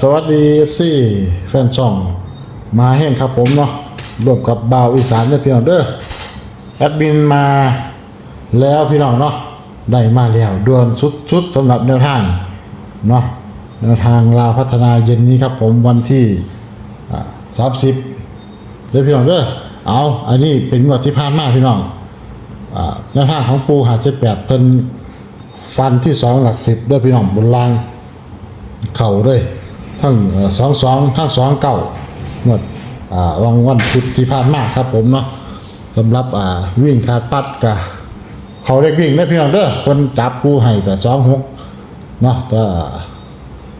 สวัสดี FC แฟนช่อง มาแห้งครับผมเนาะร่วมกับบ่าวอีสานเด้อพี่น้องเด้อแอดมินมาแล้วพี่น้องเนาะได้มาแล้วด่วนสุดๆสำหรับแนวทางเนาะแนวทางลาวพัฒนาเย็นนี้ครับผมวันที่สามสิบเด้อพี่น้องเด้อเอาอันนี้เป็นงวดที่ผ่านมาพี่น้องแนวทางของปูหาเจ็ดแปดเป็นฟันที่สองหลักสิบเด้อพี่น้องบนล่างเข่าด้วย ทั้งสองสองทั้งสองเก่าหมดอ่าวันวันพุธที่ผ่านมาครับผมเนาะสำหรับอ่าวิ่งขาดปัดกะเขาเรียกวิ่งได้พี่น้องเด้อคนจับกูให้กับสองหกเนาะแต่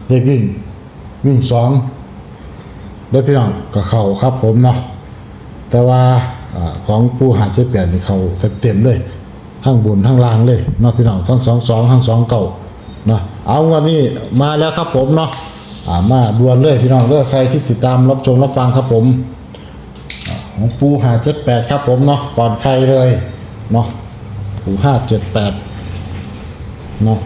เรียกวิ่งวิ่งสองได้พี่น้องกับเขาครับผมเนาะแต่ว่าอของปูหาเจ็ดแปดนี่เขาเต็มๆเลยทั้งบนทั้งล่างเลยเนาะพี่น้องทั้งสองสองทั้งสองเก่าเนาะเอาวันนี้มาแล้วครับผมเนาะ อ่ามาดวนเลยพี่น้องเด้อใครที่ติดตามรับชมรับฟังครับผมของปูห้าเจ็ดแปดครับผมเนาะก่อนใครเลยเนาะปูห้าเจ็ดแปดเนาะ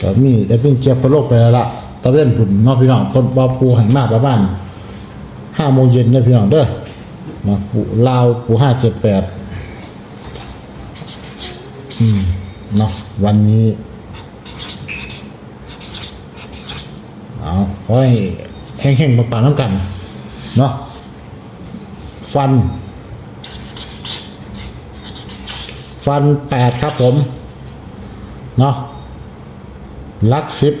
ก็มีเอฟเป็นเชียร์โลกไปแล้วละตะเวนผุนเนาะพี่น้องคนบาปูหันมากประมาณห้าโมงเย็นเนี่ยพี่น้องเด้อ มาปูลาวปูห้าเจ็ดแปดอืมเนาะวันนี้เอาขอให้แห้งๆมาป่าน้ำกันเนาะฟัน ฟันแปดครับผม เนาะลักสิบ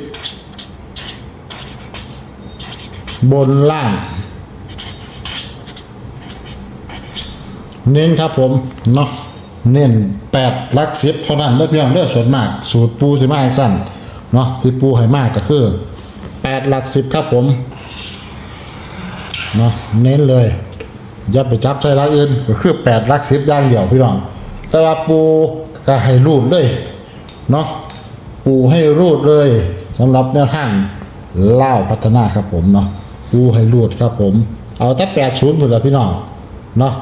บนล่าง เน้นครับผมเนาะเน้นแปดลักสิบเท่านั้นเลือกเพียงเลือกส่วนมาก สูตรปูสิมาให้สั้นเนาะที่ปูให้มากก็คือแปดหลักสิบครับผมเนาะเน้นเลยอย่าไปจับใส่ลักอื่นก็คือแปดลักสิบอย่างเดียวพี่น้อง แต่ว่าปูก็ให้รูดเลยเนาะปูให้รูดเลยสำหรับแนวทางเล่าพัฒนาครับผมเนาะปูให้รูดครับผม เอาแต่แปดศูนย์หมดแล้วพี่น้องเนาะ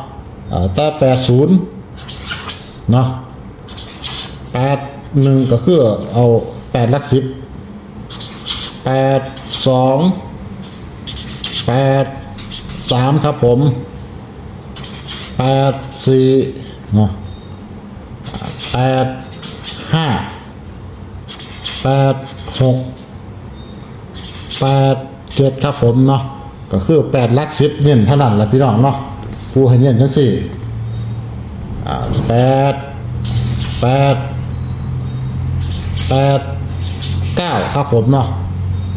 เอาแต่แปดศูนย์เนาะแปดหนึ่งก็คือเอาแปดลักสิบแปดสองแปดสามครับผมแปดสี่เนาะแปดห้าแปดหกแปดเจ็ดครับผมเนาะก็คือแปดลักสิบเน้นเท่านั้นแหละพี่น้องเนาะ ผู้ให้เน้นทั้งสี่แปดแปดแปดเก้าครับผมเนาะ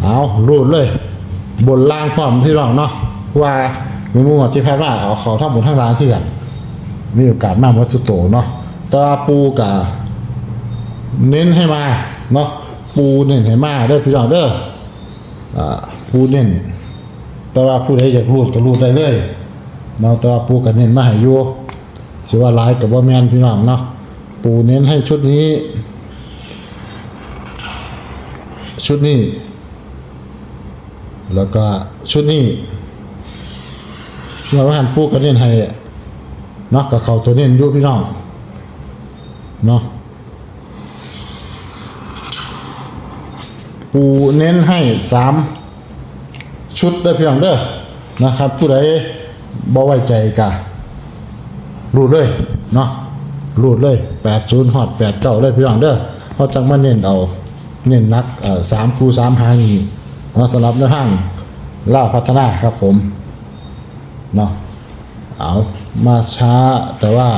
เอารูดเลย บนล่างพร้อมพี่น้องเนาะว่าเมนูที่แพ้ว่าเอาเขาทั้งหมดทั้งร้านที่กันมีโอกาสมากวัตถุโตเนาะตาปูกับเน้นให้มาเนาะปูเน้นให้มาเด้อพี่น้องเด้ออ่าปูเน้น แต่ว่าผู้ใดอยากรูดก็รูดได้เลย เนาะแต่ว่าปูกับเน้นมาให้อยู่สิว่าหลายกับว่าแมนพี่น้องเนาะปูเน้นให้ชุดนี้ ชุดนี้ แล้วก็ชุดนี้เราหันปูกับเน้นให้เนาะกับเขาตัวเน้นอยู่พี่น้องเนาะปูเน้นให้สามชุดเด้อพี่น้องเด้อนะครับผู้ใด บ่ไว้ใจกะรูดเลยเนาะรูดเลยแปดศูนย์หอดแปดเก้าเลยพี่น้องเด้อเพราะจังมาเน้นเอา เน้นนักสามคูสามหางีเนาะสำหรับในทางล่าพัฒนาครับผมเนาะเอามาช้าแต่ว่า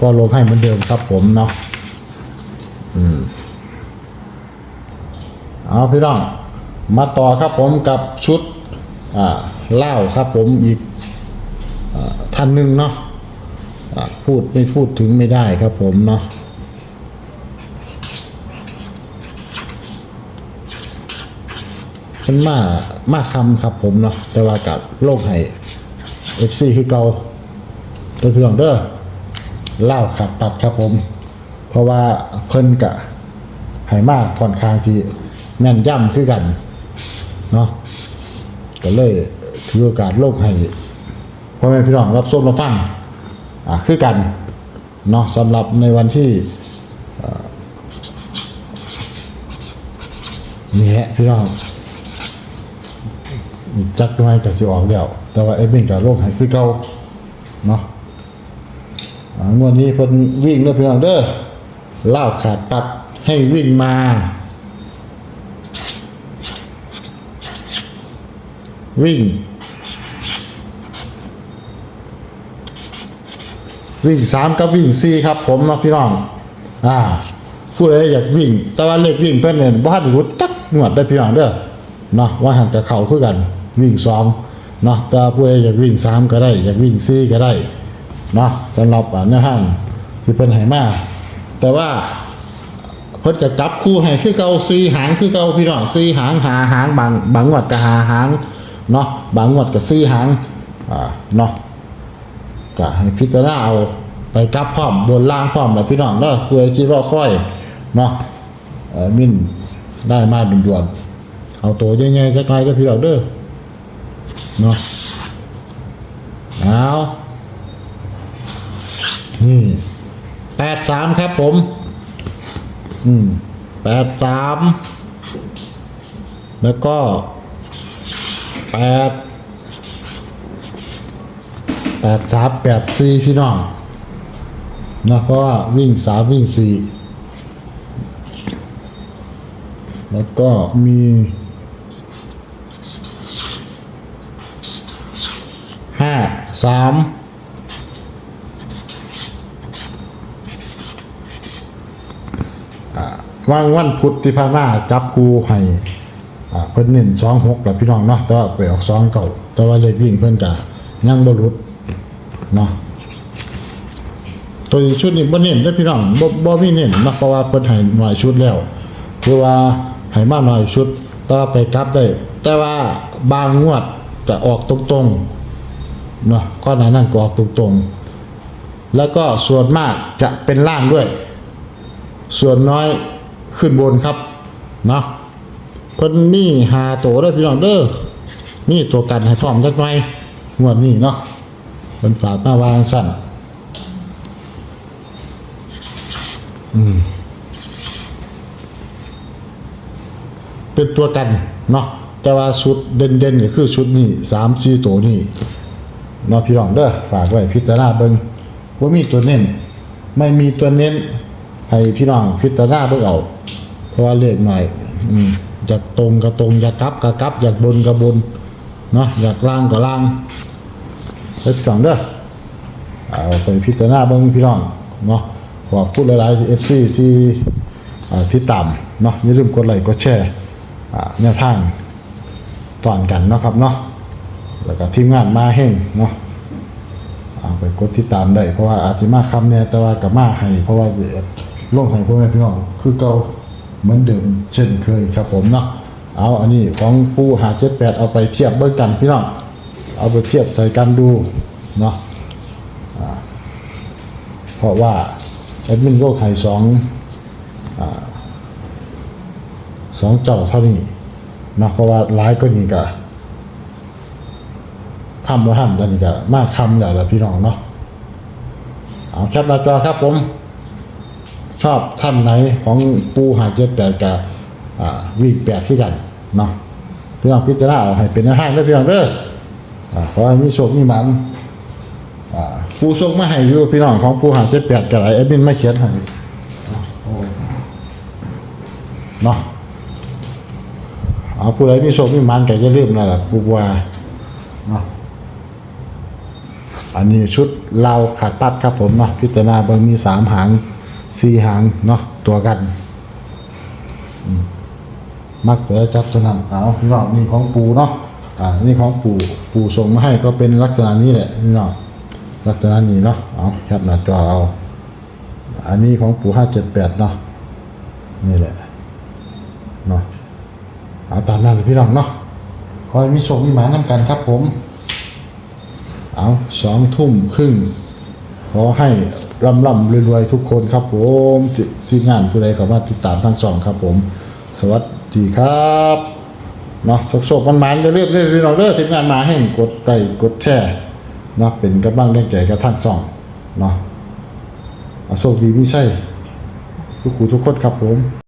ก็ลงให้เหมือนเดิมครับผมเนาะอืมเอาพี่น้องมาต่อครับผมกับชุด อ่าเล่าครับผมอีกอท่านหนึ่งเนาะอ่าพูดไม่พูดถึงไม่ได้ครับผมเนาะเป็นมามาคำครับผมเนาะแต่ว่ากับโลกไห้เอฟซีคือเกาโดยพี่น้องเด้อเล่าขัดปัดครับผม เพราะว่าเพิ่นกะให้มากค่อนข้างที่แม่นย่ำคือกัน เนาะ ก็เลยถือโอกาสลกให้พ่อแม่พี่น้องรับชมรับฟังอ่าคือกันเนาะสำหรับในวันที่เนี่แหละพี่น้องจักหน่อยจะสิออกแล้วแต่ว่าเอ็มบินกับโลกหายคือเก่าเนาะงวดนี้เพิ่นวิ่งเด้อพี่น้องเด้อเล่าขาดปัดให้วิ่งมา วิ่ง วิ่งสามกับวิ่งสี่ครับ ผมนะพี่น้อง อ่าผู้ใดอยากวิ่ง แต่ว่าเลขวิ่งเพื่อนเนี่ยบ้านรุดจักหนวดได้พี่น้องเด้อเนาะว่าหันกับเขาคือกัน วิ่งสองเนาะแต่ว่าผู้ใดอยากวิ่งสามก็ได้ อยากวิ่งสี่ก็ได้เนาะสำหรับอ่าแนวทางที่เพิ่นให้มาแต่ว่าเพิ่นก็จับคู่ให้คือเก่าซีหางคือเก่าพี่น้องซีหางหาหางบางบางงวดก็หาหาง เนาะบางงวดก็ซีหางอ่าเนาะก็ให้พิจารณาเอาไปกลับพร้อมบนล่างพร้อมแล้วพี่น้องเด้อผู้ใดสิรอค่อยเนาะเอ่อมินได้มาด่วนๆเอาตัวใหญ่ๆจักหน่อยเด้อพี่น้องเด้อเนาะเอานี่83ครับผม อืมแปดสามแล้วก็ แปดแปดสามแปดสี่พี่น้องนะเพราะว่าวิ่งสามวิ่งสี่แล้วก็มีห้าสามว่างวันพุธที่ผ่านมาจับคู่ให้ อ่าเพิ่นเน้นสองหกแหละพี่น้องเนาะแต่ว่าไปออกสองเก่าแต่ว่าเลขวิ่งเพิ่นกะยังบ่หลุดเนาะตัวชุดนี้บ่เน้นเด้อพี่น้องบ่บ่มีเน้นเนาะเพราะว่าเพิ่นให้หน่อยชุดแล้วคือว่าให้มาหน่อยชุดต่อไปกลับได้ แต่ว่าบางงวดจะออกตรงๆเนาะก็หนานั้นก็ออกตรงๆ แล้วก็ส่วนมากจะเป็นล่างด้วย ส่วนน้อยขึ้นบนครับเนาะ เพิ่นมีหาตัวเด้อพี่น้องเด้อมีตัวกันให้พร้อมจักหน่อยงวดนี้เนาะเพิ่นฝากมาวางสั่นอืมเป็นตัวกันเนาะแต่ว่าชุดเด่นๆก็คือชุดนี้3 4ตัวนี้เนาะพี่น้องเด้อฝากไว้พิจารณาเบิ่งว่ามีตัวเน้นไม่มีตัวเน้นให้พี่น้องพิจารณาเบิ่งเอาเพราะว่าเลขหน่อย อืม อยากตรงก็ตรงอยากกลับก็กลับอยากบนก็บนเนาะอยากล่างก็ล่างให้พี่น้องเด้อเอาไปพิจารณาเบิ่งพี่น้องเนาะขอบคุณหลายๆที่ FC ที่อ่าที่ตามเนาะอย่าลืมกดไลค์กดแชร์อ่าแนวทางตอนกันเนาะครับเนาะแล้วก็ทีมงานมาเฮงเนาะเอาไปกดติดตามได้เพราะว่าอาจจะมาคำเนี่ยแต่ว่ากับมาให้เพราะว่าจะลงให้พ่อแม่พี่น้องคือเก่า เหมือนเดิมเช่นเคยครับผมเนาะเอาอันนี้ของปูหาเจ็ดแปดเอาไปเทียบเบิ่งกันพี่น้องเอาไปเทียบใส่กันดูเนาะเพราะว่าแอดมินโลกไข่สองอสองเจ้าเท่านี้เนาะเพราะว่าร้ายก็นี่ก็ทำว่าท่านตอนนี้ก็มากคำแล้วละพี่น้องเนาะเอาแคปหน้าจอครับผม ชอบท่านไหนของปูหาเจ็ดแปดกับอ่าวีแปดที่กันเนาะพี่น้องพิจารณาให้เป็นหน้างเด้อพี่น้องเด้ออ่าขอให้มีโชคมีหมันปูส่งมาให้อยู่พี่น้องของปูหาเจ็ดแปดกับไอเอ็ดมินไมาเขียนให้เนาะเอาผู้ใดมีโชคมีมันก็อย่าลืมนั่นแหละปูว่าเนาะอันนี้ชุดเราขาดปัดครับผมเนาะพิจารณาเบางมีสามหาง สี่หางเนาะตัวกัน มักตัวได้จับตัวนั้นเอาพี่น้องนี่ของปูเนาะอ่านี่ของปูปูส่งมาให้ก็เป็นลักษณะนี้แหละพี่น้องลักษณะนี้เนาะเอาแคปหน้าจอเอาอันนี้ของปูห้าเจ็ดแปดเนาะนี่แหละเนาะเอาตามนั้นเลยพี่น้องเนาะขอให้มีโชคมีหมานำกันครับผม เอาสองทุ่มครึ่งขอให้ ร่ำร่ำรวยๆทุกคนครับผมที่งานผู้ใดเข้ามาติดตามทั้งสองครับผม สวัสดีครับเนาะโชคๆมันมันจะเรื่อยบเรื่อยเราเลิกทีมงานมาให้กดไลค์กดแชร์เนาะเป็นกำลังแรงใจกับทั้งสองเนาะโชคดีไม่ใช่ทุกคู่ทุกคนครับผม